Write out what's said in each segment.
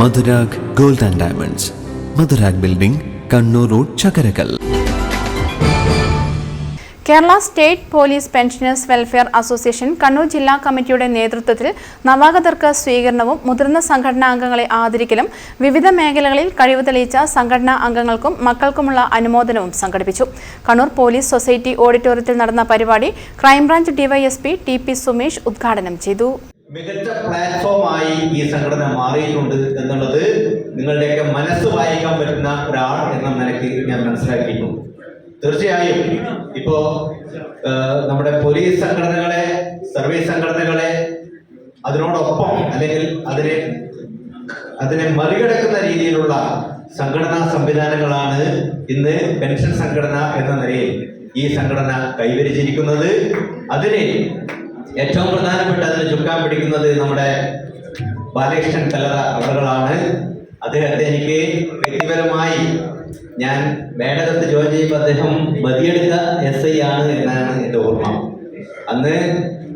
Madhurag gold and diamonds. Madhurag building Kannur road Chakkarakkal. Kerala state police pensioners welfare association Kannur ജില്ലാ കമ്മിറ്റിയുടെ നേതൃത്വത്തിൽ നവാഗതർക്ക് സ്വീകരണവും മുതിർന്ന സംഘടനാ അംഗങ്ങളെ ആദരിക്കലും വിവിധ മേഖലകളിൽ കഴിവ് തെളിയിച്ച സംഘടനാ അംഗങ്ങൾക്കും മക്കൾക്കുമുള്ള അനുമോദനവും സംഘടിപ്പിച്ചു. കണ്ണൂർ പോലീസ് സൊസൈറ്റി ഓഡിറ്റോറിയത്തിൽ നടന്ന പരിപാടി crime branch DYSP T P Sumesh ഉദ്ഘാടനം ചെയ്തു. മികച്ച പ്ലാറ്റ്ഫോമായി ഈ സംഘടന മാറിയിട്ടുണ്ട് എന്നുള്ളത് നിങ്ങളുടെയൊക്കെ മനസ്സ് വായിക്കാൻ പറ്റുന്ന ഒരാൾ എന്ന നിലയ്ക്ക് ഞാൻ മനസ്സിലാക്കിയിട്ടുണ്ട്. തീർച്ചയായും ഇപ്പോ നമ്മുടെ പോലീസ് സംഘടനകളെ സർവീസ് സംഘടനകളെ അതിനോടൊപ്പം അല്ലെങ്കിൽ അതിനെ അതിനെ മറികടക്കുന്ന രീതിയിലുള്ള സംഘടനാ സംവിധാനങ്ങളാണ് ഇന്ന് പെൻഷൻ സംഘടന എന്ന നിലയിൽ ഈ സംഘടന കൈവരിച്ചിരിക്കുന്നത്. അതിന് ഏറ്റവും പ്രധാനപ്പെട്ട അതിന് ചുക്കാൻ പിടിക്കുന്നത് നമ്മുടെ ബാലകൃഷ്ണൻ കലറ അവറുകളാണ്. അദ്ദേഹത്തെ എനിക്ക് വ്യക്തിപരമായി ഞാൻ മേടകത്ത് ജോയിൻ ചെയ്യുമ്പോൾ അദ്ദേഹം ബതിയെടുത്ത എസ് ഐ ആണ് എന്നാണ് എന്റെ ഓർമ്മ. അന്ന്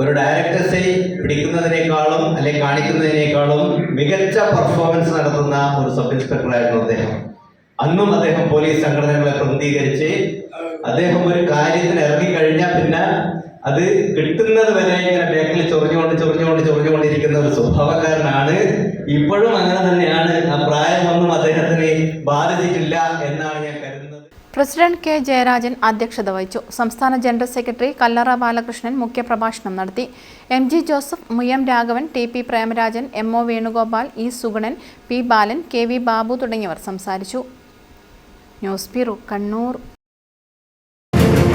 ഒരു ഡയറക്ടർ എസ് ഐ പിടിക്കുന്നതിനേക്കാളും അല്ലെങ്കിൽ കാണിക്കുന്നതിനേക്കാളും മികച്ച പെർഫോമൻസ് നടത്തുന്ന ഒരു സബ് ഇൻസ്പെക്ടറായിരുന്നു അദ്ദേഹം. അന്നും അദ്ദേഹം പോലീസ് സംഘടനകളെ പ്രതിനിധീകരിച്ച് അദ്ദേഹം ഒരു കാര്യത്തിന് ഇറങ്ങിക്കഴിഞ്ഞാൽ പിന്നെ അത് കിട്ടുന്നത് വരെ ഇങ്ങനെ ബാക്കിൽ ചൊറിഞ്ഞുകൊണ്ട് ചൊറിഞ്ഞുകൊണ്ട് ചൊറിഞ്ഞുകൊണ്ടിരിക്കുന്ന ഒരു സ്വഭാവക്കാരനാണ്. ഇപ്പോഴും അങ്ങനെ തന്നെയാണ്. ആ പ്രായമൊന്നും അദ്ദേഹത്തിന് ബാധിച്ചിട്ടില്ല എന്നാണ് ഞാൻ കരുതുന്നത്. പ്രസിഡന്റ് കെ ജയരാജൻ അധ്യക്ഷത വഹിച്ചു. സംസ്ഥാന ജനറൽ സെക്രട്ടറി കല്ലറ ബാലകൃഷ്ണൻ മുഖ്യപ്രഭാഷണം നടത്തി. M G Joseph മുയം Raghavan T P Premarajan M O Venugopal E Sugunan P Balan K V Babu തുടങ്ങിയവർ സംസാരിച്ചു. News bureau Kannur.